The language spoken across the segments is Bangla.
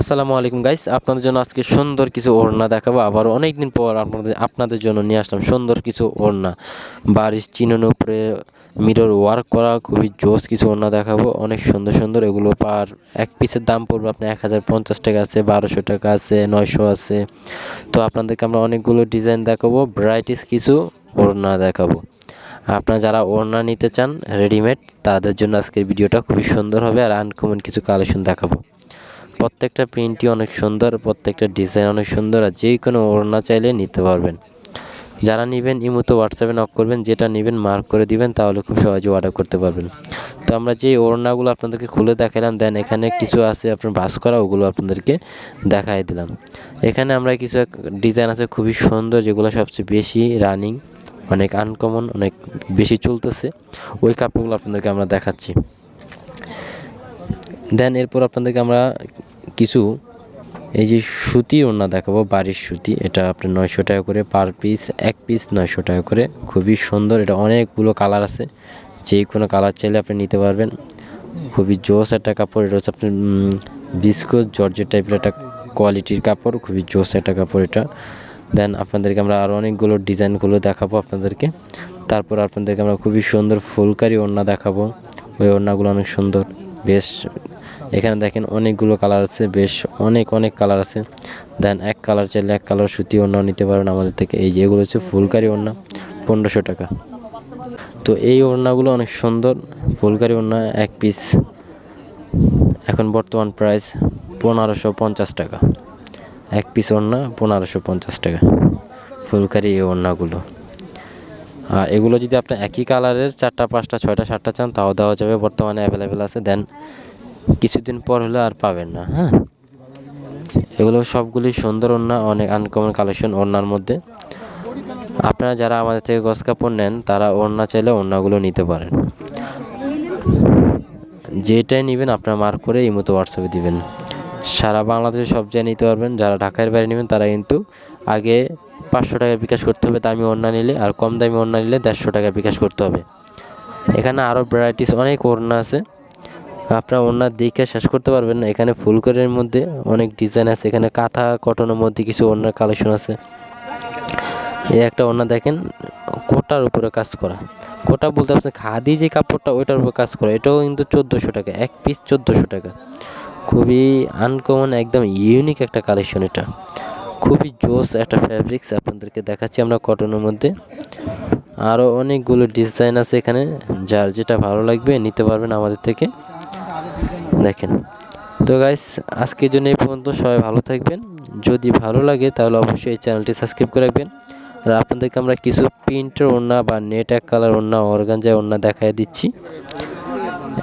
আসসালামু আলাইকুম গাইস আপনাদের জন্য আজকে সুন্দর কিছু ওড়না দেখাবো। আবার অনেক দিন পর আপনাদের আপনাদের জন্য নিয়ে আসলাম সুন্দর কিছু ওড়না। বারিশ চিনের উপরে মিরর ওয়ার্ক করা, খুবই জোস কিছু ওড়না দেখাবো। অনেক সুন্দর সুন্দর। এগুলো পার এক পিসের দাম পড়বে আপনার এক হাজার পঞ্চাশ টাকা আছে, বারোশো টাকা আছে, নয়শো আছে। তো আপনাদেরকে আমরা অনেকগুলো ডিজাইন দেখাবো ভ্যারাইটিস কিছু ওড়না দেখাবো। আপনারা যারা ওড়না নিতে চান রেডিমেড তাদের জন্য আজকের ভিডিওটা খুবই সুন্দর হবে। আর আনকমন কিছু কালেকশন দেখাবো। প্রত্যেকটা প্রিন্টই অনেক সুন্দর, প্রত্যেকটা ডিজাইন অনেক সুন্দর আর যে কোনো ওড়না চাইলে নিতে পারবেন। যারা নেবেন ইমুতো হোয়াটসঅ্যাপে নক করবেন, যেটা নেবেন মার্ক করে দিবেন, তাহলে খুব সহজে অর্ডার করতে পারবেন। তো আমরা যে ওড়নাগুলো আপনাদেরকে খুলে দেখালাম, দেন এখানে কিছু আছে আপনার বাস করা, ওগুলো আপনাদেরকে দেখাই দিলাম। এখানে আমরা কিছু ডিজাইন আছে খুবই সুন্দর, যেগুলো সবচেয়ে বেশি রানিং অনেক আনকমন অনেক বেশি চলতেছে। ওই কাপড়গুলো আপনাদেরকে আমরা দেখাচ্ছি। দেন এরপর আপনাদেরকে আমরা কিছু, এই যে সুতি ওড়না দেখাবো, বাড়ির সুতি, এটা আপনার নয়শো টাকা করে পার পিস এক পিস নয়শো টাকা করে, খুবই সুন্দর, এটা অনেকগুলো কালার আছে যে কোনো কালার চাইলে আপনি নিতে পারবেন, খুবই জোস একটা কাপড়, এটা হচ্ছে আপনার বিস্কো জর্জের টাইপের একটা কোয়ালিটির কাপড়, খুবই জোস একটা কাপড় এটা দেন আপনাদেরকে আমরা আরও অনেকগুলো ডিজাইনগুলো দেখাবো আপনাদেরকে, তারপর আপনাদেরকে আমরা খুবই সুন্দর ফুলকারি ওড়না দেখাবো, ওই ওড়নাগুলো অনেক সুন্দর, বেশ এখানে দেখেন অনেকগুলো কালার আছে, বেশ অনেক অনেক কালার আছে। দেন এক কালার চাইলে এক কালার সুতি ওড়নাও নিতে পারেন আমাদের থেকে। এই যে এগুলো হচ্ছে ফুলকারি ওড়না, পনেরোশো টাকা। তো এই ওড়নাগুলো অনেক সুন্দর, ফুলকারি ওড়না এক পিস। এখন বর্তমান প্রাইস পনেরোশো পঞ্চাশ টাকা। এক পিস ওড়না পনেরোশো পঞ্চাশ টাকা, ফুলকারি এই ওড়নাগুলো। আর এগুলো যদি আপনি একই কালারের চারটা, পাঁচটা, ছয়টা, সাতটা চান, তাও দেওয়া যাবে। বর্তমানে অ্যাভেলেবেল আছে। দেন কিছুদিন পর হলে আর পাবেন না হ্যাঁ? এগুলো সবগুলি সুন্দর ওড়না, অনেক আনকমন কালেকশন ওড়নার মধ্যে। আপনারা যারা আমাদের থেকে গস কাপড় নেন, তারা ওড়না চাইলে ওড়নাগুলো নিতে পারেন। যেটাই নেবেন, আপনারা মার্ক করে এই মতো হোয়াটসঅ্যাপে দিবেন। সারা বাংলাদেশে সব জায়গায় নিতে পারবেন। যারা ঢাকার বাইরে নেবেন, তারা কিন্তু আগে পাঁচশো টাকা বিকাশ করতে হবে, দামি ওড়না নিলে, আর কম দামি ওড়না নিলে দেড়শো টাকা বিকাশ করতে হবে। এখানে আরও ভ্যারাইটিস অনেক ওড়না আছে। আপনার ওনার দেখে শেষ করতে পারবেন না। এখানে ফুলকরের মধ্যে অনেক ডিজাইন আছে। এখানে কাঁথা কটনের মধ্যে কিছু ওনার কালেকশন আছে। এই একটা ওনা দেখেন, কোটার উপরে কাজ করা। কোটা বলতে আপনি খাদি যে কাপড়টা, ওইটার উপর কাজ করা। এটাও কিন্তু চোদ্দোশো টাকা, এক পিস চোদ্দোশো টাকা। খুবই আনকমন একদম ইউনিক একটা কালেকশন এটা। খুবই জোস একটা ফ্যাব্রিক্স আপনাদেরকে দেখাচ্ছি আমরা কটনের মধ্যে। আরও অনেকগুলো ডিজাইন আছে এখানে, যার যেটা ভালো লাগবে নিতে পারবেন আমাদের থেকে। দেখেন। তো গাইস আজকের জন্য এই পর্যন্ত সবাই ভালো থাকবেন। যদি ভালো লাগে তাহলে অবশ্যই এই চ্যানেলটি সাবস্ক্রাইব করে রাখবেন। আর আপনাদেরকে আমরা কিছু প্রিন্টের ওড়না বা নেট এক কালার ওড়না, অর্গানজায় ওড়না দেখাই দিচ্ছি।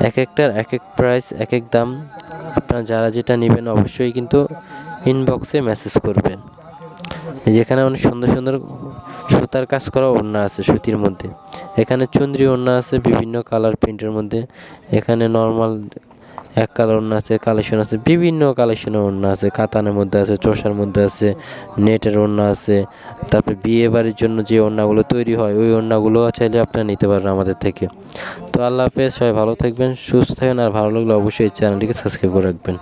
এক একটার এক এক প্রাইস এক এক দাম। আপনারা যারা যেটা নেবেন অবশ্যই কিন্তু ইনবক্সে মেসেজ করবেন। যেখানে অনেক সুন্দর সুন্দর সুতার কাজ করা ওড়না আছে সুতির মধ্যে। এখানে চন্দ্রী ওড়না আছে বিভিন্ন কালার প্রিন্টের মধ্যে। এখানে নর্মাল এক কালার ওড়না আছে কালেকশন আছে, বিভিন্ন কালেকশনের ওড়না আছে কাতানের মধ্যে আছে, চষার মধ্যে আছে, নেটের ওড়না আছে, তারপরে বিয়ে বাড়ির জন্য যে ওড়নাগুলো তৈরি হয়, ওই ওড়নাগুলো চাইলে আপনারা নিতে পারেন আমাদের থেকে। তো আল্লাহ হাফেজ, সবাই ভালো থাকবেন, সুস্থ থাকবেন আর ভালো লাগলে অবশ্যই চ্যানেলটিকে সাবস্ক্রাইব করে রাখবেন।